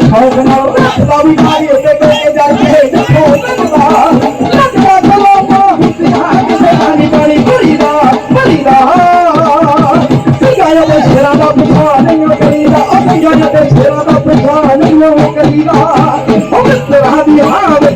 ਬੜਾ ਸ਼ੌਕ ਨਾਲ ਇਸਲਾ ਵੀ ਮਾਰੀ ਉੱਤੇ ਕਰਕੇ ਜਾ ਕੇ ਸ਼ੇਰਾਂ ਦਾ ਪਛਾਣ ਨਹੀਂ ਉਹ ਕਰੀਦਾ ਉਹ ਮਿੱਤਰਾਂ ਦੀ ਆਵੇ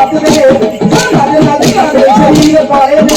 ਸੱਤ ਦੇ ਰਾਜੇ ਨਾਲ ਘਰ ਦੇ ਸ਼ਰੀਰ ਪਾਏ ਨੇ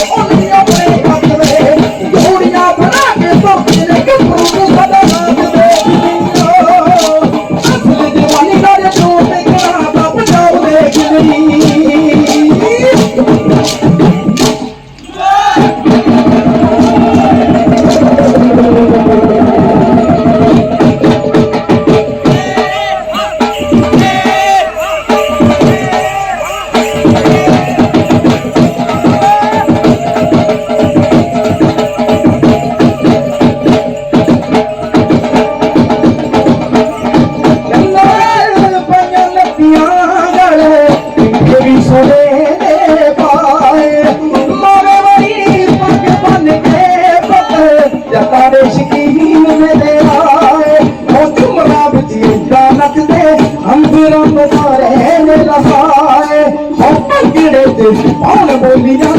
ਰੰਗ ਮਾਰੇ ਮੇਰਾ ਸਾਰੇ ਹੋ ਕਿਹੜੇ ਤੇ ਕੌਣ ਬੋਲੀਆਂ